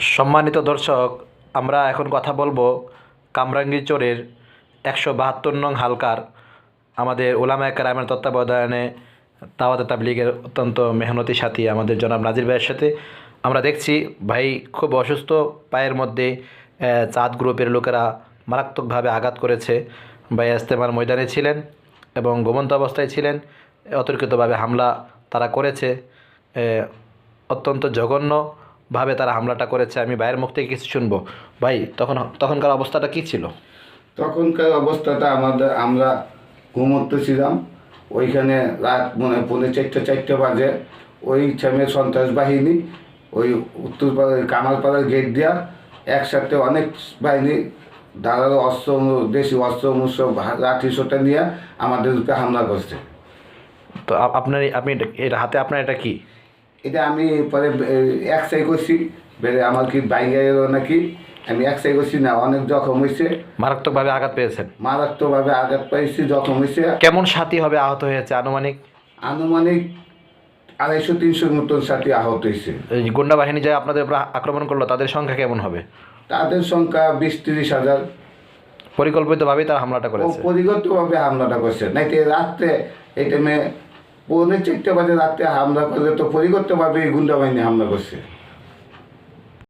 সম্মানিত দর্শক, আমরা এখন কথা বলব কামরাঙ্গি চোরের একশো বাহাত্তর নং হালকার আমাদের ওলামা একরামের তত্ত্বাবধানে তাওয়াতে তাবলিগের অত্যন্ত মেহনতি সাথী আমাদের জনাব নাজির ভাইয়ের সাথে। আমরা দেখছি ভাই খুব অসুস্থ, পায়ের মধ্যে চাঁদ গ্রুপের লোকেরা মারাত্মকভাবে আঘাত করেছে। ভাই ইস্তেমার ময়দানে ছিলেন এবং ঘুমন্ত অবস্থায় ছিলেন। অতর্কিতভাবে হামলা তারা করেছে। অত্যন্ত অত্যন্ত জঘন্যভাবে তারা হামলাটা করেছে আমি ভাইয়ের মুখ থেকে কিছু শুনব। ভাই তখন তখনকার অবস্থাটা কী ছিল? তখনকার অবস্থাটা আমাদের আমরা ঘুমন্ত ছিলাম। ওইখানে রাত মনে পৌনে চারটে চারটে বাজে। ওই টাইমে সন্ত্রাস বাহিনী ওই উত্তরপাড়ার কামালপাড়ার গেট দিয়া একসাথে অনেক বাহিনী দাঁড়াল অস্ত্র দেশি অস্ত্র মুস্ত্র লাঠি সোটা নিয়ে আমাদের উপরে হামলা করছে। তো আপনার আপনি এটা হাতে আপনার এটা কি? এটা আমি পরে এক সাই করছি। বেড়ে আমার কি বাইরে এলো নাকি? আমি এক সাই করছি না অনেক জখম হয়েছে। মারাত্মকভাবে আঘাত পেয়েছেন? মারাত্মকভাবে আঘাত পাইছি জখম হয়েছে। কেমন সাথী হবে আহত হয়েছে আনুমানিক? আনুমানিক আড়াইশো তিনশোর মতন সাথে আহত হয়েছে। এই গুন্ডা বাহিনী যে আপনাদের উপর আক্রমণ করল তাদের সংখ্যা কেমন হবে? তাদের সংখ্যা বিশ তিরিশ হাজার। পরিকল্পিতভাবেই তারা হামলাটা করেছে। পরিগতভাবে হামলাটা করছে। নাকি রাত্রে এই টাইমে পৌনে চারটে বাজে রাত্রে হামলা করলে তো পরী করতে পারবে এই গুন্ডা বাহিনী হামলা করছে।